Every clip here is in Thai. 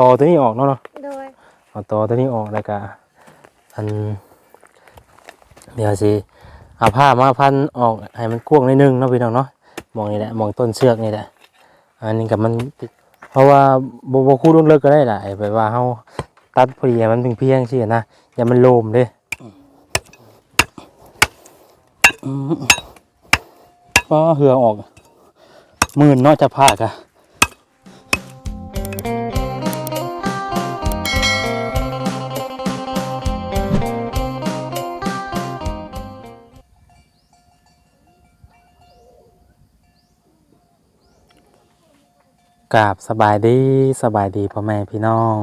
ตอตัวนี้ออกเนาะเนาะโดยเอาตอตัวนี้ออกแล้วก็อันเดี๋ยวสิเอาผ้ามาพันออกให้มันกว้างนิดนึงเนาะพี่น้องเนาะมองนี่แหละมองต้นเชือกนี่แหละอันนี้กับมันติดเพราะว่าบบ่คู่รุ่นเลิกก็ได้แหละไอ้แบบว่าเฮาตัดพอดีให้มันเพียงเพียงๆสินะอย่ามันโลมเด้อืมก็เหือออกหมื่นเนาะจะพากะ กราบสบายดีสบายดีพ่อแม่พี่น้อง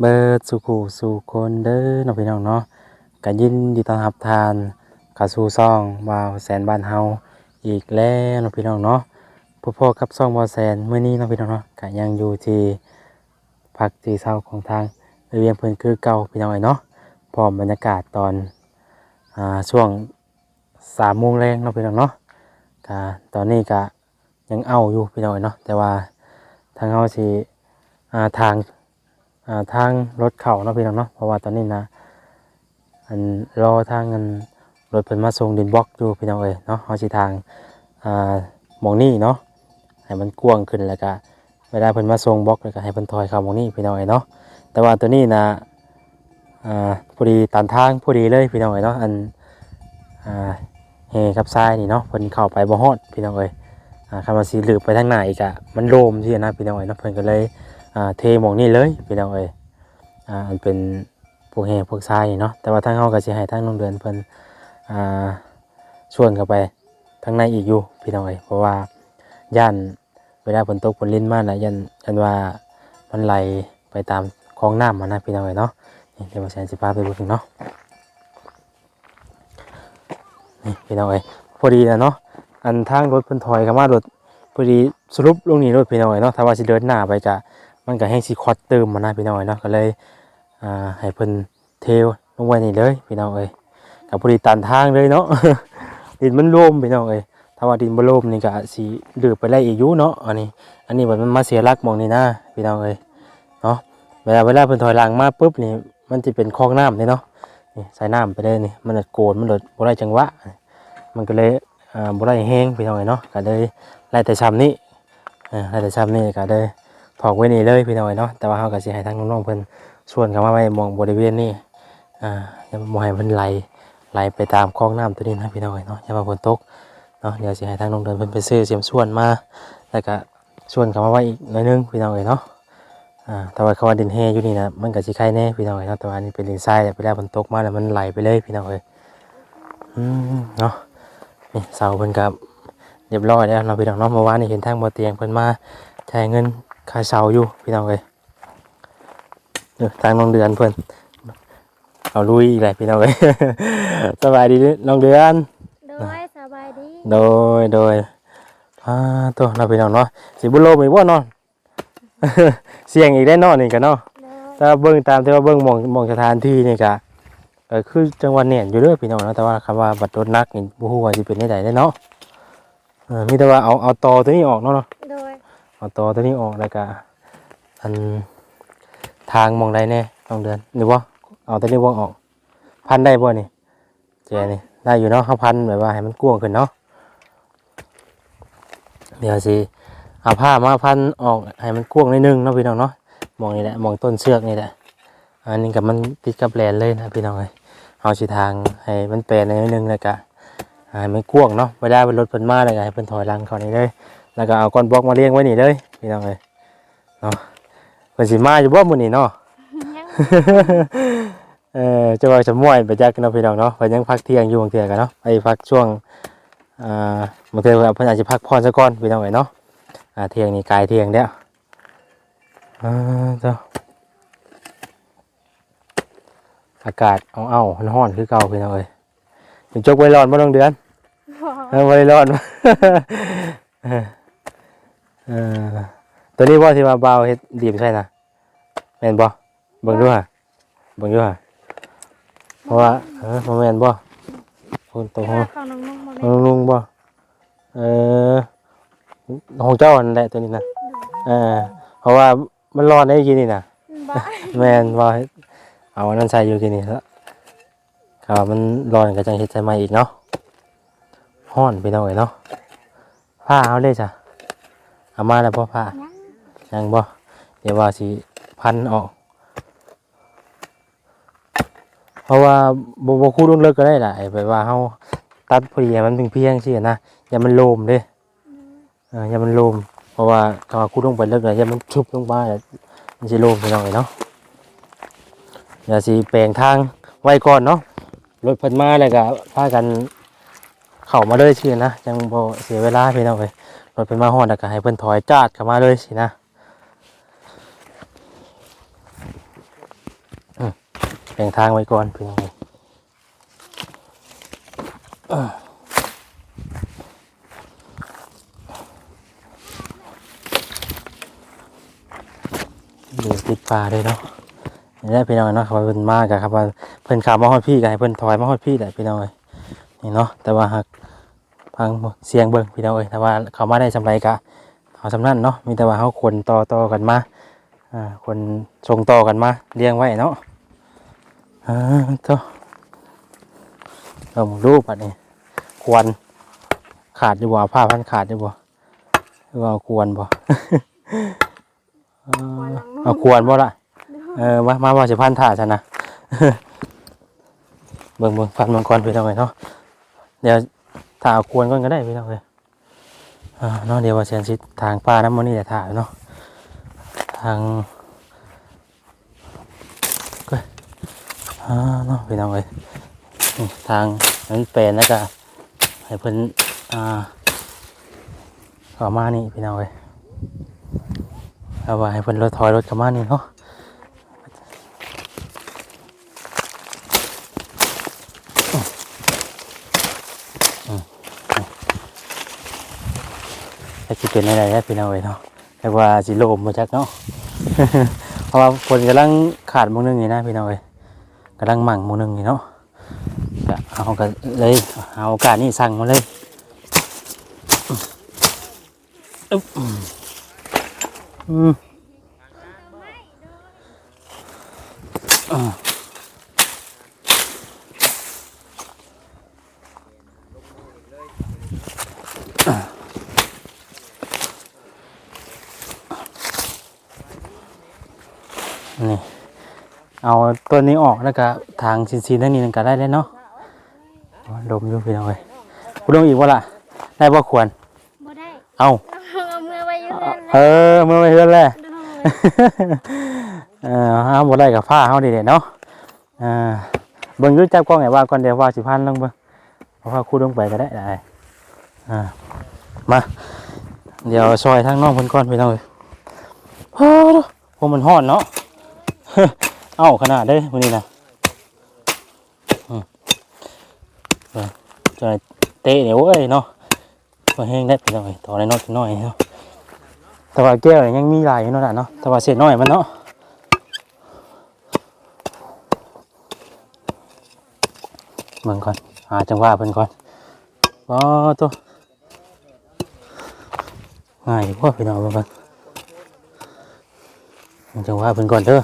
เบิดสุขูสู่คนเด้อเน้องพี่น้องเนาะกันยินดีต้อนรับทานเข้าสู่ซ่องวาวแสนบ้านเฮาอีกแล้วเน้องพี่น้องเนาะพ่อพ่อกับซ่องวาวแสนเมื้อนี้เน้องพี่น้องเนาะก็ยังอยู่ที่พักที่เช้าของทางเวียงเพิ่นคือเก่าพี่น้องเอ้เนาะพร้อมบรรยากาศตอนอ่าช่วง3โมงแรงเนาะพี่น้องเนาะก็ตอนนี้ก็ยังเอาอยู่พี่น้องเอ้เนาะแต่ว่า ทางเขาสิอ่าทางอ่าทางรถเข่าเนาะพี่น้องเนาะเพราะว่าตอนนี้นะอันรอทางเงินรถเพิ่นมาส่งดินบล็อกอยู่พี่น้องเอ้ยเนาะเขาสิทางอ่าหมองนี่เนาะให้มันกว้างขึ้นแล้วก็เวลาเพิ่นมาส่งบล็อกแล้วก็ให้เพิ่นถอยเข้าหมองนี่พี่น้องเอ้ยเนาะแต่ว่าตัวนี้นะอ่าพอดีตันทางพอดีเลยพี่น้องเอ้ยเนาะอันอ่าเฮกับทรายนี่เนาะเพิ่นเข้าไปบ่ฮอดพี่น้องเอ้ย คำว่าสีเหลือไปทางไหนอีกอะมันโลมที่นะพี่น้องเอ๋ยนะเพิ่นก็เลยเทหมองนี่เลยพี่น้องเอ๋ยอันเป็นพวกแห่พวกทรายเนาะแต่ว่าทางเฮาก็สิให้ทางโรงเรียนเพิ่นอ่าชวนเข้าไปทางในอีกอยู่พี่น้องเอ๋ยเพราะว่าย่านเวลาฝนตกฝนลิ้นมากนะยันยันว่ามันไหลไปตามคลองน้ำมานะพี่น้องเอ๋ยเนาะนี่เดี๋ยวมาแสนสิพาไปบิ่งเนาะนี่พี่น้องเอ๋ยพอดีนะเนาะ อันทางรถเพิ่นถอยเข้ามารถพอดีสรุปลงนี้รถพี่น้อยเนาะถ้าว่าสิเดินหน้าไปก็มันก็แห้งสิคอดเติมมานะพี่น้อยเนาะก็เลยอ่าให้เพิ่นเทลงไว้นี่เลยพี่น้องเอ้ยก็พอดีตันทางเลยเนาะดินมันร่มพี่น้องเอ้ยถ้าว่าดินบ่ร่มนี่ก็สิดื้อไปได้อีกอยู่เนาะอันนี้ อันนี้มันมาเสียหลักมองนี่นะพี่น้องเอ้ยเนาะเวลาเวลาเพิ่นถอยหลังมาปุ๊บนี่มันสิเป็นคลองน้ำนี่เนาะนี่ใส่น้ำไปเลยนี่มันจะโกนมันเลยบ่ได้จังหวะมันก็เลย บ่ได้แห้งพี่น้องเอ้ยเนาะก็เลยไล่แต่ซ้ำนี้อ่ไล่แต่ซ้ำนี้ก็เลยถอกไว้นี่เลยพี่น้องเอ้ยเนาะแต่ว่าเฮาก็สิให้ทางน้องๆเพิ่นชวนเข้ามาไว้มองบริเวณนี้อ่าอย่าบ่ให้เพิ่นไหลไหลไปตามคลองน้ำตัวนี้นะพี่น้องเอ้ยเนาะอย่ามาฝนตกเนาะเดี๋ยวสิให้ทางน้องเดินเพิ่นไปซื้อเสียมส่วนมาแล้วก็ชวนเข้ามาไว้อีกหน่อยนึงพี่น้องเอ้ยเนาะอ่าแต่ว่าคำว่าดินแห้อยู่นี่นะมันก็สิไข่แน่พี่น้องเอ้ยเนาะแต่ว่าอันนี้เป็นดินทรายแต่เวลาฝนตกมาแล้วมันไหลไปเลยพี่น้องเอ้ยอืมเนาะ นี่เสาเพิ่นกับเรียบร้อยแล้วเราะพี่น้องเนาะเมื่อวานนี่เห็นทางบ่เตียงเพิ่นมาจ่ายเงินค่าเสาอยู่พี่น้องเอ้ยเออทางน้องเดือนเพิ่นเอาลุยอีกแล้วพี่น้องเอ้ยสบายดีเด้อน้องเดือน โดยสบายดีโดยโดยอ่าตัวเราะพี่น้องเนาะสิบุโลมอีกบ่เนาะเสียงอีกได้เนาะนี่กันเนาะโดยถ้าเบิ่งตามที่ว่าเบิ่งหมองหมองสถานที่นี่ก็เออคือจังหวัดเนี่ยอยู่เด้อพี่น้องเนาะแต่ว่าคำว่าบัตรรถนักนี่บ่ฮู้ว่าสิเป็นได้ใดได้เนาะเออมีแต่ว่าเอาเอาตอตัวนี้ออกเนาะเนาะโดยเอาตอตัวนี้ออกแล้วก็อันทางหมองใดแน่ต้องเดือนหรือว่าเอาตัวนี้บ่ออก พันได้บ่นี่แจนี่ได้อยู่เนาะเฮาพันแบบว่าให้มันกว้างขึ้นเนาะเดี๋ยวสิเอาผ้ามาพันออกให้มันกว้างนิดนึงเนาะพี่น้องเนาะหมองนี่แหละหมองต้นเชือกนี่แหละ อันนี้กับมันติดกับแลนเลยนะพี่น้องเอ้ยเอาสิทางให้มันแปลนหนิดนึงแล้วก็ให้มันกว้างเนาะเวลาเป็นรถเพิ่นมาแล้วก็ให้เพิ่นถอยหลังเข้านี่เลย แล้วก็เอาก้อนบล็อกมาเลี้ยงไว้นี่เลยพี่น้องเอ้ยเนาะเพิ่นสิมาอยู่บ่มื้อนี้เนาะยังเออจะว่าจะม่วยไปจักเนาะพี่น้องเนาะเพิ่นยังพักเที่ยงอยู่บางเทื่อกันเนาะไปพักช่วงอ่าบางเทื่อเพิ่นอาจจะพักผ่อนซะก่อนพี่น้องเอ้ยเนาะอ่าเที่ยงนี่กายเที่ยงแล้วอ่าเจ้า อากาศเอาเอาๆร้อนๆคือเก่าพี่น้องเอ้ยถึงจกไว้ร้อนบ่ต้องเดือนบ่เออไว้ร้อนเออเออตัวนี้บ่ที่ว่าเบาเฮ็ดดีมใช่นะแม่นบ่เบิ่งดูฮะเบิ่งดูฮะเพราะว่าเออบ่แม่นบ่คนตัวของของน้องนุ่งมาขเลองยลุงบ่เออของเจ้าอันแหละตัวนี้นะเออเพราะว่ามันร้อนได้กินนี่นะบ่แม่นว่า เอาอันนั้นใส่อยู่กินนี่ล้วครับมันร้อนก็จังเฮ็ดใส่ใหม่อีกเนาะฮ้อนไปหน่อยเนาะผ้าเอาเลยจ้ะเอามาแล้วพ่อผ้ายังบ่เดี๋ยวว่าสิพันออก เพราะว่าบ่บ่คูดลงเลิกก็ได้ล่ะไอ้แบบว่าเฮาตัดพอดีให้มันเพียงๆซี่นะอย่ามันโลมเด้เอออย่ามันโลมเพราะว่าถ้าคูดลงไปเลิกแล้วอย่ามันชุบลงมาแล้วมันสิโลมไปหน่อยเนาะ อย่าสิแปลงทางไว้ก่อนเนาะรถเพิ่นมาแล้วก็พากันเข้ามาเลยซี่นะจังบ่เสียเวลาพี่น้องเอ้ยรถเพิ่นมาฮอดแล้วก็ให้เพิ่นถอยจาดเข้ามาเลยสินะแบ่งทางไว้ก่อนพื่อนไงดูติดปลาเลยเนาะ นี่แหละพี่น้องเนาะเขาเพิ่นมากอะครับว่าเพิ่นขามาฮอดพี่ก็ให้เพิ่นถอยมาฮอดพี่แหละพี่น้องเอ้ยนี่เนาะแต่ว่าหากพังเสียงเบิ่งพี่น้องเอ้ยแต่ว่าเขามาได้สำไรกะเอาสำนั่นเนาะมีแต่ว่าเขาคนต่อต่อกันมาอ่าคนส่งต่อกันมาเลี้ยงไว้เนาะอ่าเจ้าเรารูปอันนี้ควรขาดอยู่บ่ผ้าพันขาดอยู่บ่หรือว่าเอาควรบ่เออเอาควรบ่ล่ะ เออมามาว่าสิพันถ่าฉันนะเบิ่งเบิ่งพันมังกรไปทำไมเนาะเดี๋ยวถ่าควรก่อนก็ได้พี่น้องเลยอ่าเนาะเดี๋ยวว่าเสียนสิทางป้าน้ำมันนี่แหละถ่าเนาะทางอ่าเนาะพี่น้องเอ้ยนี่ทางนั้นเป็นแล้วก็ให้เพิ่นอ่าข้ามานี่พี่น้องเอ้ยเอาว่าให้เพิ่นรถถอยรถข้ามานี่เนาะอืมอืมแต่คิด เป็นอะไรแล้พี่น้องเอ้ยเนาะแต่ว่าสิโลมมาจักเนาะเพราะว่าคนกำลังขาดมงหนึงนี่นะพี่น้องเอ้ยกำลังหมั่งมูหนึ่งนี่เนาะก็เอากันเลยเอาโอกาสนี่สั่งมาเลยอืมอ่า เอาตัวนี้ออกแล้วก็ทางซินซีนั่นนี่นั่นก็ได้เลยเนาะลมอยู่พี่น้องเอ้ยคุณลงอีกว่าล่ะ ได้บ่ควรบ่ได้เอาเอามือไว้อยู่นั่นเออเมื่อไม่เฮือนแหละดูเออเอาบ่ได้กับผ้าเฮาดีเด้เนาะอ่าเบิ่งอยูจับกล้องไงว่าก่อนเดี๋ยวว่าสิพันลงเบิ่งเพราะว่าคู่ลงไปก็ได้ได้อ่ามาเดี๋ยวซอยทางน้องเพิ่นก่อนพี่น้องเอ้ยโอ้โหพวกมันฮ้อนเนาะ เอ้าขนาดเด้วันนี้นะจะเตะเดี๋ยวเอ้ยเนาะมาแห้งได้พี่น้อยต่อได้น้อยน้อยเนาะแต่ว่าแก้วยังมีหลายเนาะเนาะแต่ว่าเศษน้อยมันเนาะเบิ่งก่อนหาจังหวะเพิ่นก่อนว้าตัวง่ายพวกพี่น้องเบิ่งก่อนจังหวะเพิ่นก่อนเด้อ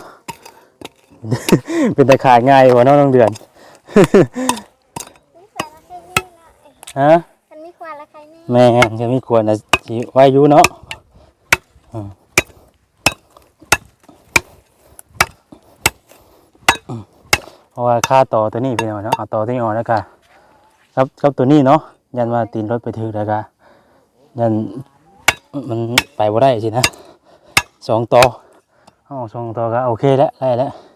เป็นตะขาดง่ายกว่าน้องน้องเดือน ฮะมันมีควานละใครนี่แม่งจะไม่ควรนะสิไว้อยู่เนาะอืมอืมเพราะว่าค่าต่อตัวนี้พี่น้องเนาะเอาต่อตัวนี้ออกแล้วก็ครับครับตัวนี้เนาะยันว่าตีนรถไปถึงแล้วก็ยันมันไปบ่ได้สินะสองต่อเอาสองต่อก็โอเคแล้วได้แล้วอืม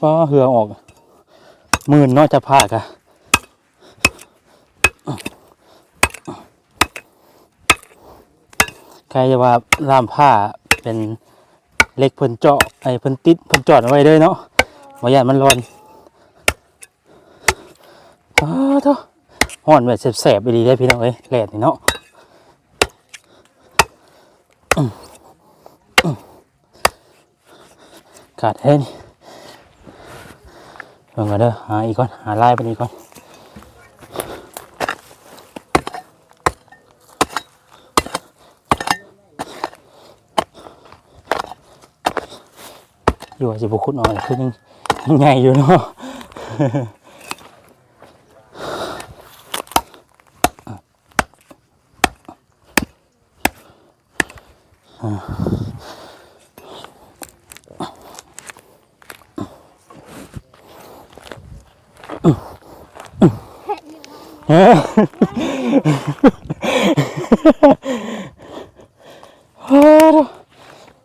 ก็เหือออกหมื่นเนาะจะพากอะใครจะว่าล่ามผ้าเป็นเหล็กเพิ่นเจาะไอ้เพิ่นติดเพิ่นจอดเอาไว้เลยเนาะวาย่ามันร้อนอ้าวเถอะห่อนแบบแสบๆไปดีได้พี่น้องเอ้ยแหลดนี่เนาะาดแท้นี่งกัเด้อหาอีกก่อนหาลายไปอีกก่อนอยู่สิบุคุดหน่อยคือยังยังไอยู่เนาะ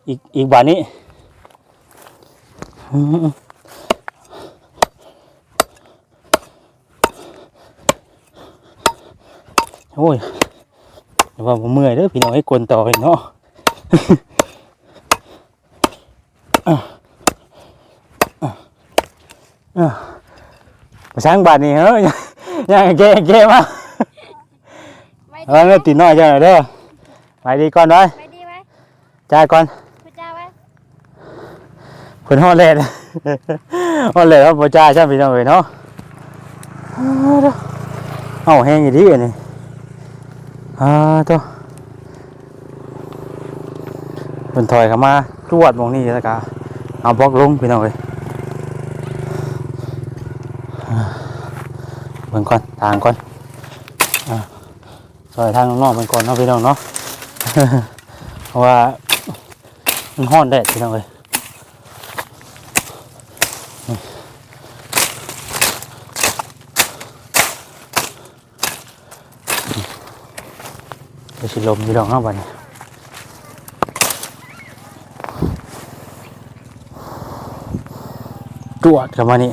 อีกอีกบาทนี้อืมโอ้ยเดี๋ยวว่าผมเมื่อยเด้อพี่น้องให้กวนต่ออีกเนาะอะอะอะไปสร้างบาทนี่เฮ้ ยยังแกแกะมาไว้เออตีน้อยจังเด้อไปดีก่อนไว้ไว้ดีไว้จ่ายก่อนพระเจ้ายไว้เพิ่นฮอดเลดฮอดเลดครับบ่จ่ายใช่พี่น้องเอ้ยเนาะเอาแห้งอยู่ดีอันนี้อ่าตัวเพิ่นถอยเข้ามาตรวจมองนี้แล้วก็เอาบล็อกลงพี่น้องเอ้ยอ่า เบิ่งก่อนทางก่อนอ่าซอยทางนอกๆเบิ่งก่อนเนาะพี่น้องเนาะเพราะว่ามันฮ้อนแดดพี่น้องเอ้ยไปสิลมอยู่ดอกเนาะบัดนี้ตรวจเข้ามานี่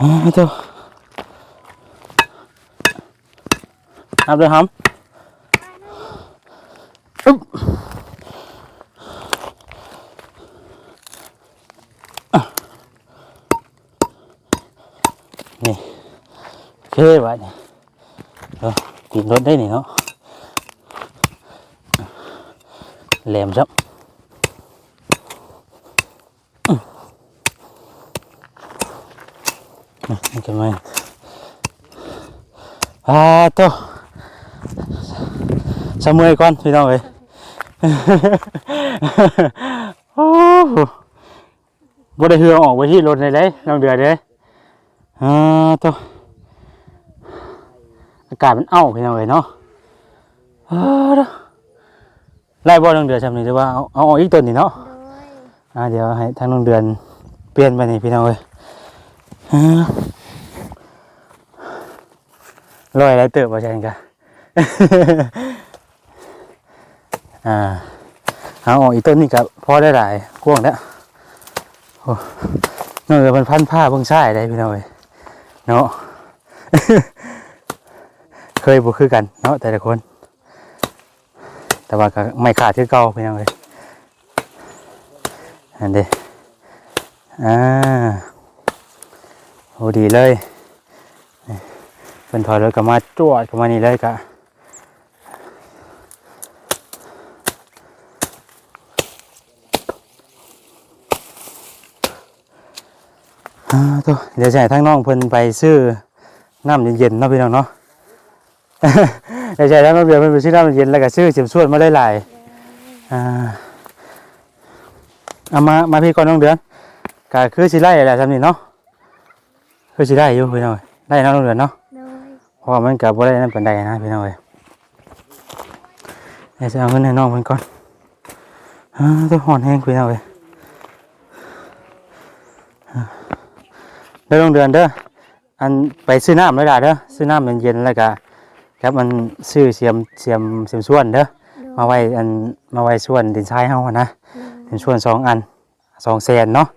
องเดือนเด้อลอยได้เติมได้ นี่กันไหมอ่าโตะสะเมอยก่อนพี่น้องเอ้ยโอ้โหบ่ได้เหือออกไปที่รถเลยเด้น้องเดือดเด้อ่าโตะอากาศมันเอ้าพี่น้องเอ้ยเนาะอ่าเด้อไล่บ่น้องเดือดจำนี่หรือว่าเอาเอาออกอีกตัวนี่เนาะโดยอ่าเดี๋ยวให้ทางน้องเดือนเปลี่ยนไปนี่พี่น้องเอ้ยอ่า ลอยอะไรเติบบ่ใช่กันอ่าเอาออกอีกต้นนี่กับพอได้หลายกว้างแล้วโอ้น้องเดือนมันพันผ้าเบิ่งซ้ายได้พี่น้องเอ้ยเนาะเคยบ่คือกันเนาะแต่ละคน แต่ว่าก็ไม่ขาดคือเก่าพี่น้องเอ้ยอันเดีอ่า โอ้ดีเลยนี่เป็นถอยรถกลับมาจวดกลับมานี่เลยกะอ่าตัวเดี๋ยวจะให้ทั้งน้องเพิ่นไปซื้อน้ำเย็นๆเนาะพี่น้องเนาะเดี๋ยวจะให้ทั้งน้องเบียร์เพิ่นไปซื้อน้ำเย็นแล้วก็ซื้อเสียมส่วนมาได้หลายอ่าเอามามาพี่ก่อนน้องเดือนก็คือสิไล่แหละทำนี่เนาะ คือสิได้อยู่พี่น้อยได้เนาะน้องเดือนเนาะโดยเพราะว่ามันกับบ่ได้นั่นปานใดนะพี่น้อยเดี๋ยวจะเอาเงินให้น้องเพิ่นก่อนอ่าต้องหอนแห้งพี่น้อยอ่าเด้อน้องเดือนเด้ออันไปซื้อน้ำเลยล่ะเด้อซื้อน้ำเย็นๆแล้วก็ครับมันซื้อเสียมเสียมเสียมส่วนเด้อโดยมาไว้อันมาไว้ส่วนดินทรายเฮาอะนะโดยเป็นส่วนสองอันสองแสนเนาะ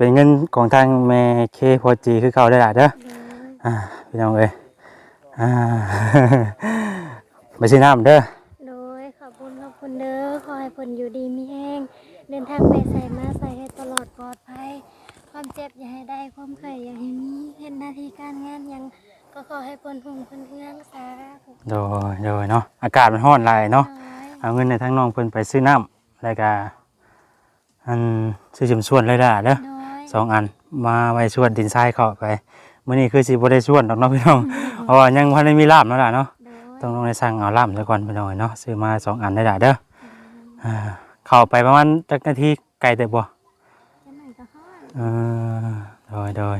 เป็นเงินของทางแม่เคพอจีคือเก่าได้ละเด้อโดยอ่าพี่น้องเอ้ยอ่าไปซื้อน้ำเด้อโดยขอบคุณขอบคุณเด้อขอให้ผลอยู่ดีมีแห้งเดินทางไปใส่มาใส่ให้ตลอดปลอดภัย ความเจ็บอย่าให้ได้ความไข่อย่าให้มีเห็นหน้าที่การงานหยังก็ขอให้ผลหุ่งผลเฮืองสาธุโดยโดยเนาะอากาศมันร้อนหลายเนาะโดยเอาเงินในทั้งน้องเพิ่นไปซื้อน้ำแล้วก็อันซื้อชิมส่วนเลยล่ะเด้อโดย สองอันมาไว้ส่วนดินทรายเข้าไปมื้อนี้คือสิบ่ได้ส่วนดอกเนาะพี่น้องเพราะว่ายังบ่ทันได้มีลาบเนาะล่ะเนาะโดยต้องลองได้สั่งเอาลาบซะก่อนพี่น้องเนาะซื้อมาสองอันได้ล่ะเด้ออ่าเข้าไปประมาณจักนาทีไกลแต่บ่จะไหนก็ฮอดเออโดยโดย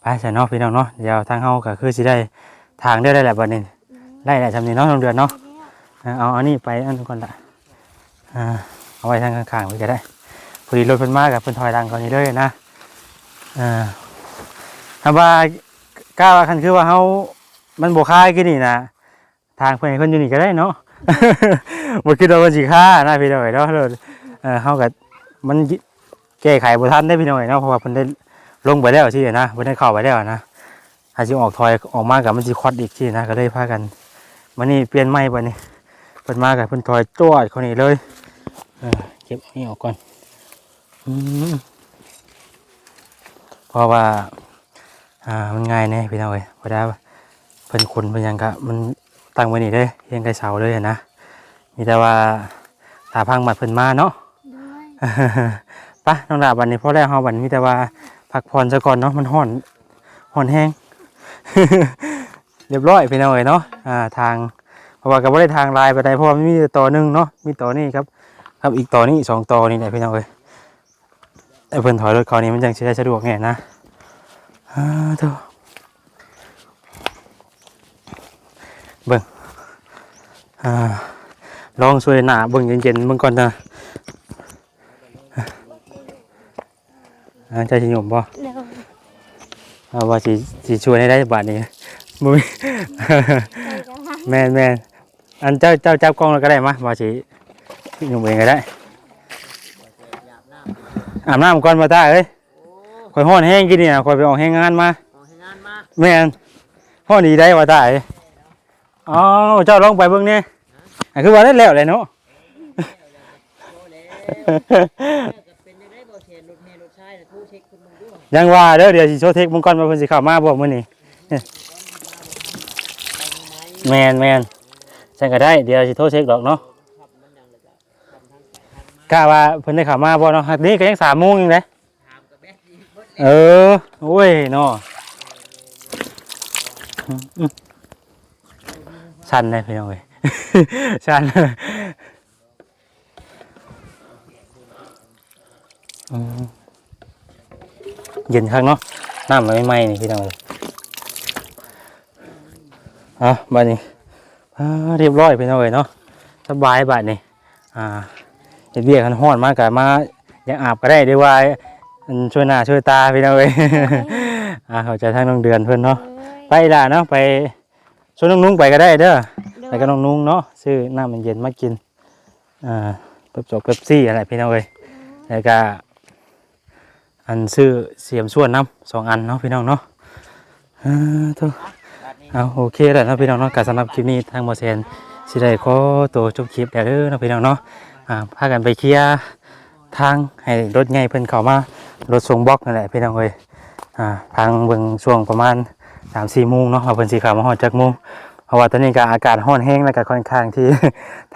ไปซะเนาะพี่น้องเนาะเดี๋ยวทางเฮาก็คือสิได้ทางเด้อได้แหละบัดนี้ไล่ได้ซำนี้เนาะโรงเดือนเนาะอ่าเอาอันนี้ไปอันนู้นก่อนละอ่าเอาไว้ทางข้างๆไว้ก็ได้ พอดีรถเพิ่นมากับเพิ่นถอยหลังก่อนนี้เลยนะอ่าถ้าว่ากล้าว่าคันคือว่าเฮามันบ่ค่ายกินนี่นะทางเพิ่นให้เพิ่นอยู่นี่ก็ได้เนาะบ่คิดว่าเพิ่นสิค่านะพี่น้อยเนาะเลยเออเฮาก็มันแก้ไขบ่ทันได้พี่น้อยเนาะเพราะว่าเพิ่นได้ลงไปแล้วสินะเพิ่นได้เข้าไปแล้วนะถ้าสิออกถอยออกมาก็มันสิคอดอีกสินะก็เลยพากันมานี่เปลี่ยนใหม่บัดนี้เพิ่นมากับเพิ่นถอยจวดคนนี้เลยเออเก็บนนี้ออกก่อน เพราะว่า อ่า มันง่ายแน่พี่น้องเอ้ยเพราะว่าเพิ่นคนเพิ่นหยังกะมันตั้งไว้นี่เลยเรียงไกลเสาเลยอะนะ มีแต่ว่าตาพังบัดเพิ่นมาเนาะโดยปะน้องดาบวันนี้พอแล้วเฮาวันมีแต่ว่าพักผ่อนซะก่อนเนาะ มันฮ้อนฮ้อนแห้ง เรียบร้อยพี่น้องเอ้ยเนาะ อ่า ทาง เพราะว่าก็บ่ได้ทางลายไปได้เพราะว่ามันมีแต่ต่อหนึงเนาะ มีต่อนี่ครับ ครับอีกต่อนี่สองต่อนี่แหละพี่น้องเอ้ย ไอ้เพิ่นถอยรถเขานี่มันจังสิได้สะดวกแน่นะอ่าโธ่เบิ่งอ่าลองช่วยหน้าเบิ่งเย็นๆเบิ่งก่อนนะอ่าใจสิยมบ่โดยเอาว่าสิสิช่วยให้ได้บาทนี้บ่มีใจก็ฮะแม่นแม่นอันเจ้าเจ้าจับกล้องแล้วก็ได้มาว่าสิยมเองก็ได้ อาบน้ำก่อนมาตาเอ้ยคอยห้อนแห้งกินนี่นะคอยไปออกแห้งงานมาออกให้งานมาแม่นห้อนดีได้ว่าตาเอ้ยอ๋อเจ้าลองไปเบิ่งนี่อะคือว่าได้แล้วเลยเนาะ โอ้แล้วก็เป็นยังไงบ่เห็นรถเมล์รถชายน่ะโทรเช็คคุณมึงดูยังว่าเด้อเดี๋ยวสิโชว์เทคมึงก่อนว่าเพิ่นสิเข้ามาบ่มื้อนี้เนี่ยแม่นแม่นจังก็ได้เดี๋ยวสิโทรเช็คดอกเนาะ กะว่าเพิ่นได้ข้าวมาบ่เนาะนี้ก็ยัง3:00นอยู่เลยถามกับแม่เบิดเออโอ้ยเนาะชันเลยพี่น้องเว้ยชันเย็นข้างเนาะน้ำมันไม่ไหม้นี่พี่น้องเลยอะบัดนี้เรียบร้อยพี่น้องเลยเนาะสบายบัดนี้อ่า เฮ็ดเบียกกันฮ้อนมากกะมาอยากอาบก็ได้เด้วยว่าอันช่วยหน้าช่วยตาพี่น้องเอ้ยอ่าเข้าใจทางน้องเดือนเพื่อนเนาะไปล่ะเนาะไปชวนน้องนุ้งไปก็ได้เด้อไปกับน้องนุ้งเนาะซื้อน้ำมันเย็นมากินอ่าเป๊ปโซเป๊ปซี่อะไรพี่น้องเอ้ยแล้วก็อันซื้อเสียมส่วนน้ำสองอันเนาะพี่น้องเนาะอ่าทุกบัดนี้เอาโอเคแล้วเนาะพี่น้องเนาะการสำหรับคลิปนี้ทางบอเซนสิได้ขอตัวจบคลิปแล้วเด้อเนาะพี่น้องเนาะอ่า พากันไปเคลียร์ทางให้รถใหญ่เพิ่นเข้ามารถส่งบล็อกนั่นแหละพี่น้องเอ้ยอ่าทางเบิ่งช่วงประมาณ3-4โมงเนาะว่าเพิ่นสิเข้ามาฮอดจักโมงเพราะว่าตอนนี้ก็อากาศร้อนแห้งแล้วก็ค่อนข้างที่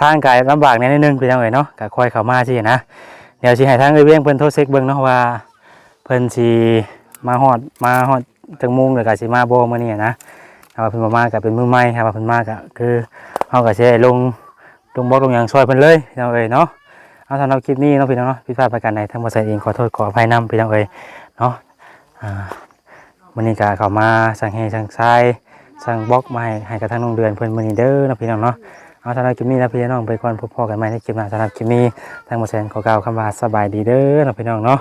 ทางกายลำบากแน่นิดนึงพี่น้องเอ้ยเนาะก็คอยเข้ามาสินะเดี๋ยวสิให้ทางเอ้ยเวียงเพิ่นโทรเช็คเบิ่งเนาะว่าเพิ่นสิมาฮอดมาฮอดจักโมงหรือก็สิมาบ่มื้อนี้นะถ้าว่าเพิ่นบ่มาก็เป็นมื้อใหม่ถ้าว่าเพิ่นมาก็คือเฮาก็สิได้ลง ลงบล็อกลงหยังช่วยเพิ่นเลยพี่น้องเอ้ยเนาะเอาสำหรับคลิปนี้เนาะพี่น้องเนาะผิดพลาดประการใดทั้งหมดใส่เองขอโทษขออภัยนำพี่น้องเอ้ยเนาะอ่ามื้อนี้ก็เข้ามาสั่งให้สั่งทรายสั่งบล็อกมาให้ให้กับทางน้องเดือนเพิ่นมื้อนี้เด้อเนาะพี่น้องเนาะเอาสำหรับคลิปนี้นะพี่น้องไปก่อนพบพอกันใหม่ในคลิปหน้าสำหรับคลิปนี้ทางหมดแสนขอกล่าวคำว่าสบายดีเด้อเนาะพี่น้องเนาะ